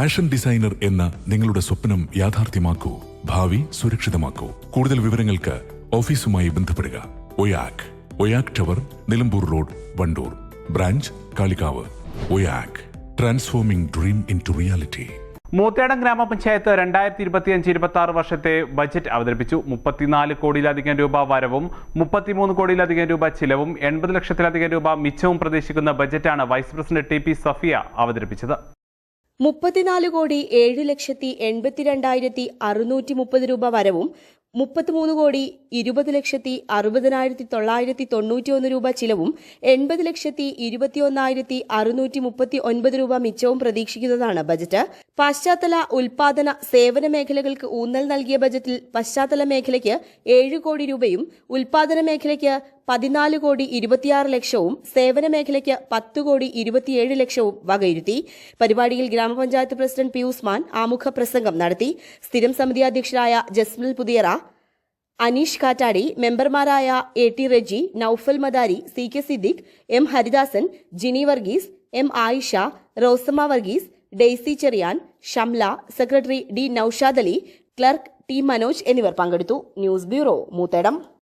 Fashion designer എന്ന നിങ്ങളുടെ സ്വപ്നം യാഥാർത്ഥ്യമാക്കൂ ഭാവി സുരക്ഷിതമാക്കൂ. കൂടുതൽ വിവരങ്ങൾക്ക് ഓഫീസുമായി ബന്ധപ്പെടുക. Oyak Oyak tower Nilambur road Wandoor. Branch Kalikavu. Oyak transforming dream into reality. Moothedam ഗ്രാമപഞ്ചായത്ത് രണ്ടായിരത്തി ഇരുപത്തിയഞ്ച് ഇരുപത്തി ആറ് വർഷത്തെ ബജറ്റ് അവതരിപ്പിച്ചു. മുപ്പത്തിനാല് കോടിയിലധികം രൂപ വരവും മുപ്പത്തിമൂന്ന് കോടിയിലധികം രൂപ ചിലവും എൺപത് ലക്ഷത്തിലധികം രൂപ മിച്ചവും പ്രതീക്ഷിക്കുന്ന ബജറ്റാണ് vice president T P Safiya അവതരിപ്പിച്ചത്. മുപ്പത്തിനാല് കോടി ഏഴ് ലക്ഷത്തി എൺപത്തിരണ്ടായിരത്തി അറുന്നൂറ്റി മുപ്പത് രൂപ വരവും മുപ്പത്തിമൂന്ന് കോടി ഇരുപത് ലക്ഷത്തി അറുപതിനായിരത്തി തൊള്ളായിരത്തി തൊണ്ണൂറ്റി ഒന്ന് രൂപ ചിലവും എൺപത് ലക്ഷത്തി ഇരുപത്തിയൊന്നായിരത്തി അറുന്നൂറ്റി മുപ്പത്തി ഒൻപത് രൂപ മിച്ചവും പ്രതീക്ഷിക്കുന്നതാണ് ബജറ്റ്. പശ്ചാത്തല ഉൽപാദന സേവന മേഖലകൾക്ക് ഊന്നൽ നൽകിയ ബജറ്റിൽ പശ്ചാത്തല മേഖലയ്ക്ക് ഏഴ് കോടി രൂപയും ഉൽപാദന മേഖലയ്ക്ക് പതിനാല് കോടി ഇരുപത്തിയാറ് ലക്ഷവും സേവന മേഖലയ്ക്ക് പത്ത് കോടി ഇരുപത്തിയേഴ് ലക്ഷവും വകയിരുത്തി. പരിപാടിയിൽ ഗ്രാമപഞ്ചായത്ത് പ്രസിഡന്റ് പിയൂസ് മാൻ ആമുഖ പ്രസംഗം നടത്തി. സ്ഥിരം സമിതി അധ്യക്ഷരായ ജസ്മിൽ പുതിയറ അനീഷ് കാറ്റാടി മെമ്പർമാരായ A T Reji Noufal Madari C K Siddique M Haridasan Jini Varghese M Ayisha Rosamma Varghese Daisy Cherian Shamla secretary D Noushad Ali clerk T Manoj എന്നിവർ പങ്കെടുത്തു. News bureau Moothedam.